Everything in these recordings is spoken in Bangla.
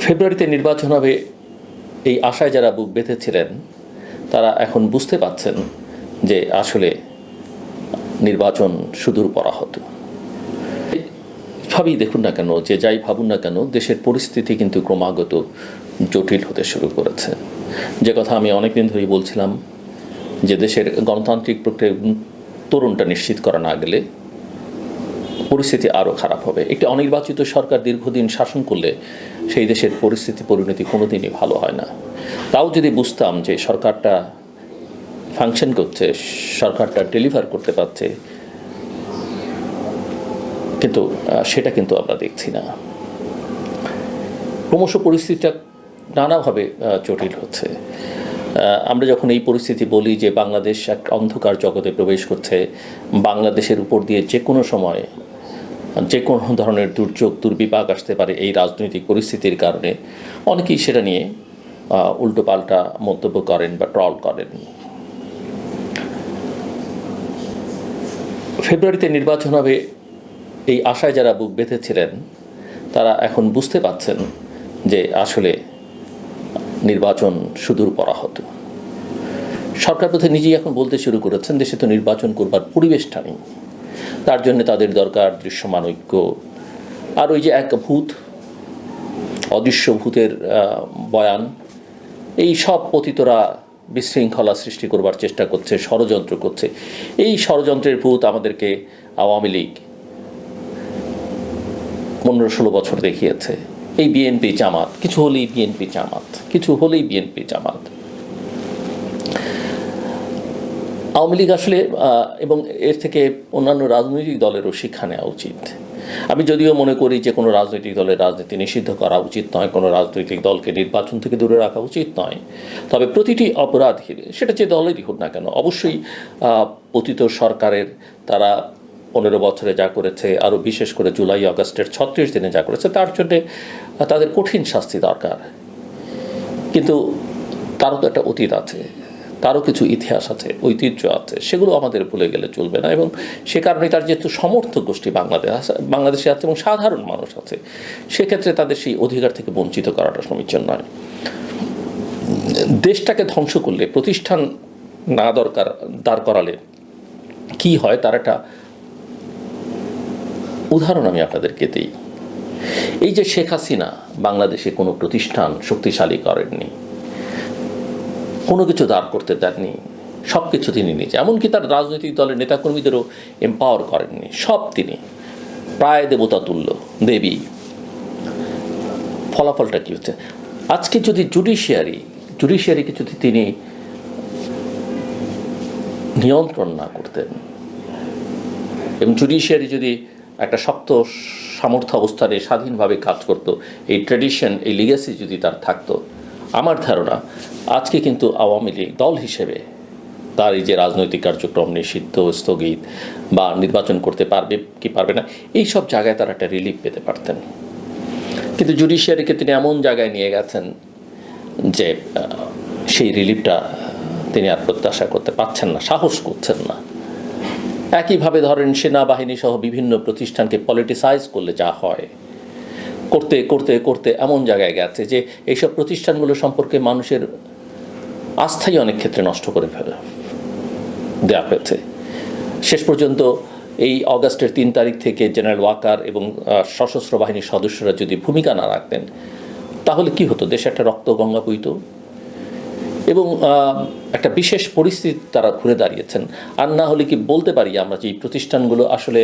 ফেব্রুয়ারিতে নির্বাচন হবে এই আশায় যারা বুক বেঁধেছিলেন, তারা এখন বুঝতে পাচ্ছেন যে আসলে নির্বাচন সুদূর পরা হতো সবই দেখুন না কেন, যে যাই ভাবুন না কেন, দেশের পরিস্থিতি কিন্তু ক্রমাগত জটিল হতে শুরু করেছে। যে কথা আমি অনেকদিন ধরেই বলছিলাম, যে দেশের গণতান্ত্রিক প্রক্রিয়া তরুণটা নিশ্চিত করা না গেলে পরিস্থিতি আরও খারাপ হবে। একটি অনির্বাচিত সরকার দীর্ঘদিন শাসন করলে সেই দেশের পরিস্থিতি, পরিণতি কোনোদিনই ভালো হয় না। তাও যদি বুঝতাম যে সরকারটা ফাংশন করছে, সরকারটা ডেলিভার করতে পারছে, কিন্তু সেটা কিন্তু আমরা দেখছি না। ক্রমশ পরিস্থিতিটা নানাভাবে জটিল হচ্ছে। আমরা যখন এই পরিস্থিতি বলি যে বাংলাদেশ এক অন্ধকার জগতে প্রবেশ করছে, বাংলাদেশের উপর দিয়ে যে কোনো সময় যে কোনো ধরনের দুর্যোগ, দুর্বিপাক আসতে পারে এই রাজনৈতিক পরিস্থিতির কারণে। অনেকেই সেটা নিয়ে উল্টোপাল্টা মন্তব্য করেন বা ট্রল করেন। ফেব্রুয়ারিতে নির্বাচন হবে এই আশায় যারা বুক বেঁধেছিলেন, তারা এখন বুঝতে পাচ্ছেন যে আসলে নির্বাচন সুদূর পরা হতো সরকার পথে নিজেই এখন বলতে শুরু করেছেন, দেশে তো নির্বাচন করবার পরিবেশটা নেই। তার জন্য তাদের দরকার দৃশ্যমান ঐক্য। আর ওই যে এক ভূত, অদৃশ্য ভূতের বয়ান, এই সব পতিতরা বিশৃঙ্খলা সৃষ্টি করবার চেষ্টা করছে, ষড়যন্ত্র করছে। এই ষড়যন্ত্রের ভূত আমাদেরকে আওয়ামী লীগ পনেরো ষোলো বছর দেখিয়েছে। এই বিএনপি জামাত, কিছু হলেই বিএনপি জামাত, কিছু হলেই বিএনপি জামাত। আওয়ামী লীগ আসলে এবং এর থেকে অন্যান্য রাজনৈতিক দলেরও শিক্ষা নেওয়া উচিত। আমি যদিও মনে করি যে কোনো রাজনৈতিক দলের রাজনীতি নিষিদ্ধ করা উচিত নয়, কোনো রাজনৈতিক দলকে নির্বাচন থেকে দূরে রাখা উচিত নয়। তবে প্রতিটি অপরাধী সেটা যে দলেরই হোক না কেন, অবশ্যই অতীত সরকারের তারা পনেরো বছরে যা করেছে, আরও বিশেষ করে জুলাই, আগস্টের ছত্রিশ দিনে যা করেছে, তার জন্যে তাদের কঠিন শাস্তি দরকার। কিন্তু তারও তো একটা অতীত আছে। তারও কিছু ইতিহাস আছে, ঐতিহ্য আছে, সেগুলো আমাদের ভুলে গেলে চলবে না এবং সে কারণে তার যেহেতু সমর্থক গোষ্ঠী বাংলাদেশ, বাংলাদেশে আছে এবং সাধারণ মানুষ আছে, সেক্ষেত্রে তাদের সেই অধিকার থেকে বঞ্চিত করাটা সমীচীন নয়। দেশটাকে ধ্বংস করলে, প্রতিষ্ঠান না দরকার, দাঁড় করালে কি হয়? তার একটা উদাহরণ আমি আপনাদেরকে দিই। এই যে শেখ হাসিনা বাংলাদেশে কোনো প্রতিষ্ঠান শক্তিশালী করেননি কোনো কিছু দাঁড় করতে দেননি, সব কিছু তিনি নিজে। এমনকি তার রাজনৈতিক দলের নেতাকর্মীদেরও এম্পাওয়ার করেননি, সব তিনি। প্রায় দেবতা তুল্য দেবী। ফলাফলটা কী হচ্ছে? আজকে যদি জুডিশিয়ারি জুডিশিয়ারিকে যদি তিনি নিয়ন্ত্রণ না করতেন, এবং জুডিশিয়ারি যদি একটা শক্ত সামর্থ্য অবস্থানে স্বাধীনভাবে কাজ করত, এই ট্রেডিশন এই লিগেসি যদি তার থাকতো আমার ধারণা, আজকে কিন্তু আওয়ামী লীগ দল হিসেবে তার এই যে রাজনৈতিক কার্যক্রম নিষিদ্ধ, স্থগিত বা নির্বাচন করতে পারবে কি পারবে না, এই সব জায়গায় তারা একটা রিলিফ পেতে পারতেন। কিন্তু জুডিশিয়ারিকে তিনি এমন জায়গায় নিয়ে গেছেন যে সেই রিলিফটা তিনি আর প্রত্যাশা করতে পারছেন না, সাহস করছেন না। একইভাবে ধরেন সেনাবাহিনী সহ বিভিন্ন প্রতিষ্ঠানকে পলিটিসাইজ করলে যা হয় করতে করতে করতে এমন জায়গায় গেছে যে এইসব প্রতিষ্ঠানগুলো সম্পর্কে মানুষের আস্থাই অনেক ক্ষেত্রে নষ্ট করে ফেলে দেওয়া হয়েছে। শেষ পর্যন্ত এই অগাস্টের তিন তারিখ থেকে জেনারেল ওয়াকার এবং সশস্ত্র বাহিনীর সদস্যরা যদি ভূমিকা না রাখতেন, তাহলে কি হতো? দেশে একটা রক্ত গঙ্গা বইত এবং একটা বিশেষ পরিস্থিতি তারা ঘুরে দাঁড়িয়েছেন। আর না হলে কি বলতে পারি আমরা যে এই প্রতিষ্ঠানগুলো আসলে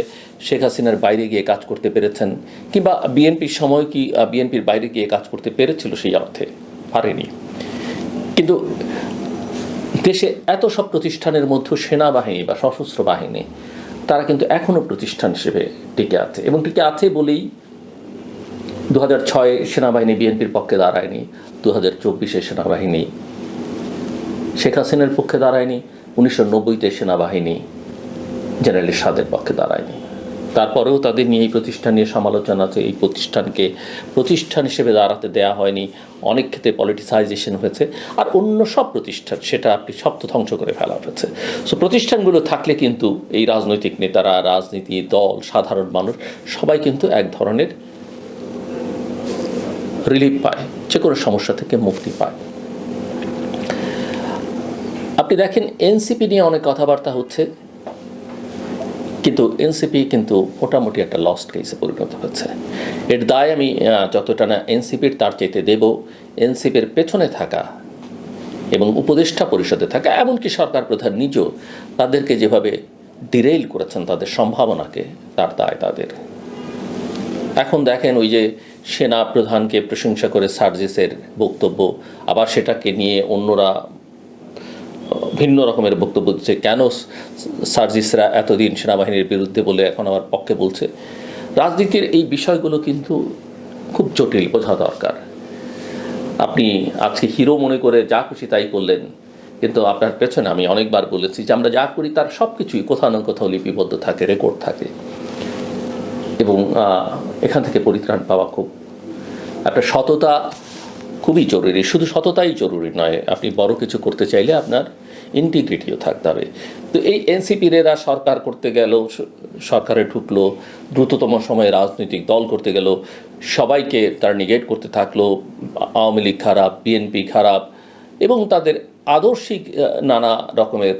শেখ হাসিনার বাইরে গিয়ে কাজ করতে পেরেছেন? কিংবা বিএনপির সময় কি বিএনপির বাইরে গিয়ে কাজ করতে পেরেছিল সেই অর্থে? পারেনি। কিন্তু দেশে এত সব প্রতিষ্ঠানের মধ্যে সেনাবাহিনী বা সশস্ত্র বাহিনী, তারা কিন্তু এখনও প্রতিষ্ঠান হিসেবে টিকে আছে। এবং টিকে আছে বলেই দু হাজার ছয়ে সেনাবাহিনী বিএনপির পক্ষে দাঁড়ায়নি দু হাজার চব্বিশে সেনাবাহিনী শেখ হাসিনার পক্ষে দাঁড়ায়নি, উনিশশো নব্বইতে সেনাবাহিনী জেনারেল সাদের পক্ষে দাঁড়ায়নি। তারপরেও তাদের নিয়ে এই প্রতিষ্ঠান নিয়ে সমালোচনা আছে। এই প্রতিষ্ঠানকে প্রতিষ্ঠান হিসেবে দাঁড়াতে দেয়া হয়নি। অনেক ক্ষেত্রে পলিটিসাইজেশন হয়েছে। আর অন্য সব প্রতিষ্ঠান, সেটা আপনি তো ধ্বংস করে ফেলা হয়েছে। সো প্রতিষ্ঠানগুলো থাকলে কিন্তু এই রাজনৈতিক নেতারা, রাজনীতি দল, সাধারণ মানুষ সবাই কিন্তু এক ধরনের রিলিফ পায় যে কোনো সমস্যা থেকে মুক্তি পায়। আপনি দেখেন, এনসিপি নিয়ে অনেক কথাবার্তা হচ্ছে, কিন্তু এনসিপি কিন্তু মোটামুটি একটা লস্ট কেসে পরিণত হচ্ছে। এর দায় আমি যতটা না এনসিপির, তার চাইতে দেব। এনসিপির পেছনে থাকা এবং উপদেষ্টা পরিষদে থাকা, এমনকি সরকার প্রধান নিজেও তাদেরকে যেভাবে ডিরেইল করেছেন, তাদের সম্ভাবনাকে তার দায় তাদের। এখন দেখেন, ওই যে সেনা প্রধানকে প্রশংসা করে সার্জিসের বক্তব্য, আবার সেটাকে নিয়ে অন্যরা ভিন্ন রকমের বক্তব্য দিচ্ছে, কেন সার্জিসরা এতদিন সেনাবাহিনীর বিরুদ্ধে বলে এখন আবার পক্ষে বলছে? রাজনীতির এই বিষয়গুলো কিন্তু খুব জটিল, বোঝা দরকার। আপনি আজকে হিরো মনে করে যা খুশি তাই করলেন, কিন্তু আপনার পেছনে আমি অনেকবার বলেছি যে আমরা যা করি তার সব কিছুই কোথাও না কোথাও লিপিবদ্ধ থাকে, রেকর্ড থাকে। এবং এখান থেকে পরিত্রাণ পাওয়া খুব একটা সততা খুবই জরুরি। শুধু সততাই জরুরি নয়, আপনি বড় কিছু করতে চাইলে আপনার ইন্টিগ্রিটিও থাকতে হবে। তো এই এনসিপির এরা সরকার করতে গেল, সরকারে ঢুকলো, দ্রুততম সময়ে রাজনৈতিক দল করতে গেল, সবাইকে তার নিগেট করতে থাকল, আওয়ামী লীগ খারাপ বিএনপি খারাপ, এবং তাদের আদর্শিক নানা রকমের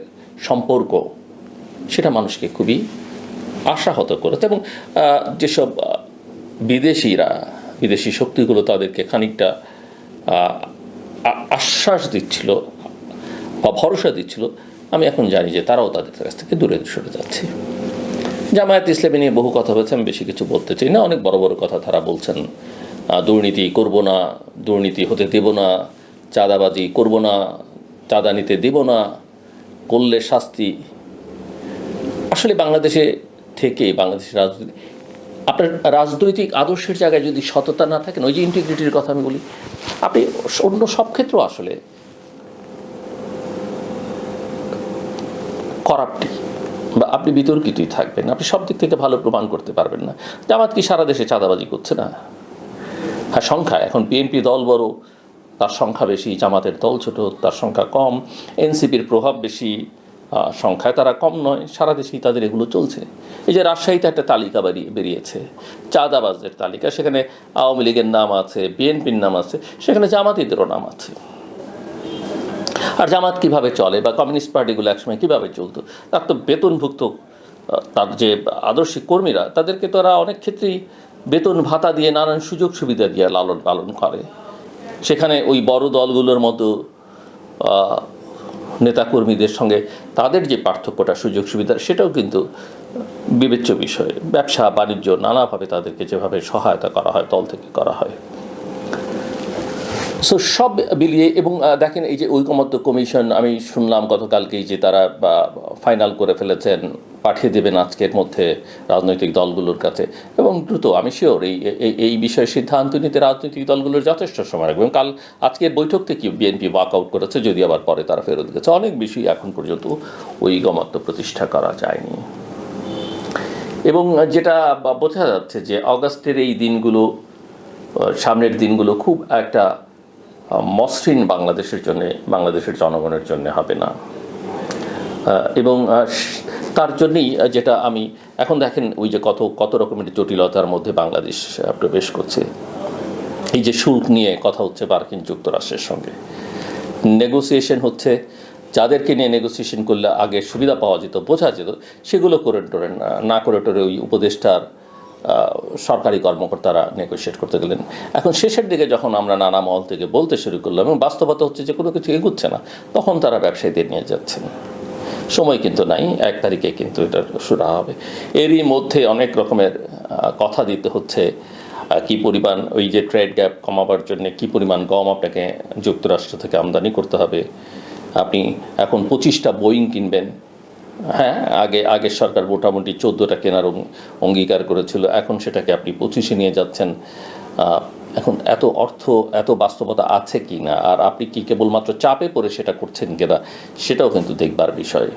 সম্পর্ক, সেটা মানুষকে খুবই আশাহত করেছে। এবং যেসব বিদেশিরা, বিদেশি শক্তিগুলো তাদেরকে খানিকটা আশ্বাস দিচ্ছিল বা ভরসা দিচ্ছিল, আমি এখন জানি যে তারাও তাদের কাছ থেকে দূরে সরে যাচ্ছে। জামায়াত ইসলামী নিয়ে বহু কথা হয়েছে, আমি বেশি কিছু বলতে চাই না। অনেক বড় বড় কথা তারা বলছেন দুর্নীতি করব না, দুর্নীতি হতে দেব না, চাঁদাবাজি করব না, চাঁদা নিতে দেব না, করলে শাস্তি। আসলে বাংলাদেশে থেকে, বাংলাদেশের রাজনীতি, আপনার রাজনৈতিক আদর্শের জায়গায় যদি সততা না থাকেন ওই যে ইন্টিগ্রিটির কথা আমি বলি, আপনি অন্য সব ক্ষেত্রেও আসলে করাপ্টি। বা আপনি বিতর্কিতই থাকবেন। আপনি সব দিক থেকে ভালো প্রমাণ করতে পারবেন না। জামাত কি সারা দেশে চাঁদাবাজি করছে না? হ্যাঁ সংখ্যা, এখন বিএনপি দল বড়, তার সংখ্যা বেশি, জামাতের দল ছোট, তার সংখ্যা কম, এনসিপির প্রভাব বেশি সংখ্যায় তারা কম নয়, সারা দেশেই তাদের এগুলো চলছে। এই যে রাজশাহীতে একটা তালিকা বেরিয়ে বেরিয়েছে, চাঁদাবাজদের তালিকা, সেখানে আওয়ামী লীগের নাম আছে, বিএনপির নাম আছে, সেখানে জামাতিদেরও নাম আছে। আর জামাত কীভাবে চলে বা কমিউনিস্ট পার্টিগুলো একসময় কীভাবে চলতো? তার তো বেতনভুক্ত তার যে আদর্শিক কর্মীরা, তাদেরকে তারা অনেক ক্ষেত্রেই বেতন ভাতা দিয়ে নানান সুযোগ সুবিধা দিয়ে লালন পালন করে। সেখানে ওই বড় দলগুলোর মতো নেতাকর্মীদের সঙ্গে তাদের যে পার্থক্যটা, সুযোগ সুবিধা, সেটাও কিন্তু বিবেচ্য বিষয়। ব্যবসা, বাণিজ্য, নানাভাবে তাদেরকে যেভাবে সহায়তা করা হয়, দল থেকে করা হয়। সো সব মিলিয়ে এবং দেখেন এই যে ঐকমত্য কমিশন, আমি শুনলাম গতকালকেই যে তারা ফাইনাল করে ফেলেছেন, পাঠিয়ে দেবেন আজকের মধ্যে রাজনৈতিক দলগুলোর কাছে। এবং দ্রুত, আমি শিওর এই এই- বিষয়ে সিদ্ধান্ত নিতে রাজনৈতিক দলগুলোর যথেষ্ট সময় লাগবে। এবং কাল আজকের বৈঠক থেকে বিএনপি ওয়াক আউট করেছে, যদি আবার পরে তারা ফেরত গেছে, অনেক বিষয় এখন পর্যন্ত ঐকমত্য প্রতিষ্ঠা করা যায়নি। এবং যেটা বোঝা যাচ্ছে যে, অগাস্টের এই দিনগুলো সামনের দিনগুলো খুব একটা মসৃণ বাংলাদেশের জন্য, বাংলাদেশের জনগণের জন্য হবে না। এবং তার জন্যই যেটা আমি, এখন দেখেন ওই যে কত কত রকমের জটিলতার মধ্যে বাংলাদেশ প্রবেশ করছে। এই যে শুল্ক নিয়ে কথা হচ্ছে মার্কিন যুক্তরাষ্ট্রের সঙ্গে। নেগোসিয়েশন হচ্ছে, যাদেরকে নিয়ে নেগোসিয়েশন করলে আগে সুবিধা পাওয়া যেত, বোঝা যেত, সেগুলো করে টোরেন, না করে টোরে ওই উপদেষ্টার সরকারি কর্মকর্তারা নেগোসিয়েট করতে গেলেন। এখন শেষের দিকে যখন আমরা নানা মহল থেকে বলতে শুরু করলাম এবং বাস্তবতা হচ্ছে যে কোনো কিছু এগুচ্ছে না, তখন তারা ব্যবসায়ীদের নিয়ে যাচ্ছেন। সময় কিন্তু নাই, এক তারিখে কিন্তু এটা শুরু হবে। এরই মধ্যে অনেক রকমের কথা দিতে হচ্ছে কি পরিমাণ ওই যে ট্রেড গ্যাপ কমাবার জন্য কি পরিমাণ গম আপনাকে যুক্তরাষ্ট্র থেকে আমদানি করতে হবে। আপনি এখন পঁচিশটা বোয়িং কিনবেন হ্যাঁ আগে আগের সরকার মোটামুটি চোদ্দোটা কেনার অঙ্গীকার করেছিল, এখন সেটাকে আপনি পঁচিশে নিয়ে যাচ্ছেন। এখন এত অর্থ, এত বাস্তবতা আছে কি না? আর আপনি কি কেবলমাত্র চাপে পড়ে সেটা করছেন কিনা, সেটাও কিন্তু দেখবার বিষয়।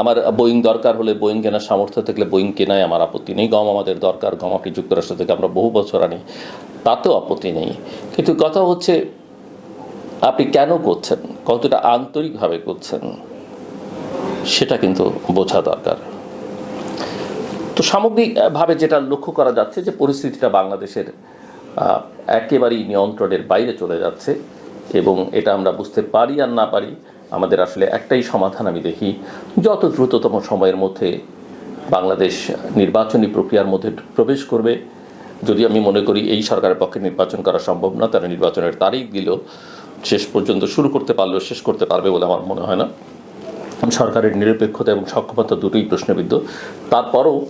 আমার বোয়িং দরকার হলে বোয়িং কেনার সামর্থ্য থাকলে বোয়িং কেনায় আমার আপত্তি নেই, গম আমাদের দরকার, গম আপনি যুক্তরাষ্ট্র থেকে আমরা বহু বছর আনি, তাতেও আপত্তি নেই। কিন্তু কথা হচ্ছে, আপনি কেন করছেন? কতটা আন্তরিকভাবে করছেন? সেটা কিন্তু বোঝা দরকার। তো সামগ্রিকভাবে যেটা লক্ষ্য করা যাচ্ছে যে পরিস্থিতিটা বাংলাদেশের একেবারেই নিয়ন্ত্রণের বাইরে চলে যাচ্ছে এবং এটা আমরা বুঝতে পারি আর না পারি, আমাদের আসলে একটাই সমাধান আমি দেখি, যত দ্রুততম সময়ের মধ্যে বাংলাদেশ নির্বাচনী প্রক্রিয়ার মধ্যে প্রবেশ করবে, যদি আমি মনে করি এই সরকারের পক্ষে নির্বাচন করা সম্ভব না, তারা নির্বাচনের তারিখ দিল শেষ পর্যন্ত শুরু করতে পারলেও শেষ করতে পারবে বলে আমার মনে হয় না। সরকারের নিরপেক্ষতা এবং সক্ষমতা দুটোই প্রশ্নবিদ্ধ। তারপরও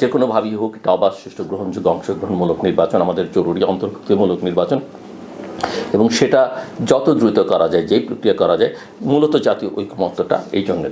যে কোনোভাবেই হোক, এটা অবাধ সুষ্ঠু গ্রহণযোগ্য, অংশগ্রহণমূলক নির্বাচন, আমাদের জরুরি, অন্তর্ভুক্তিমূলক নির্বাচন। এবং সেটা যত দ্রুত করা যায়, যেই প্রক্রিয়া করা যায়, মূলত জাতীয় ঐকমত্যটা এই জন্য।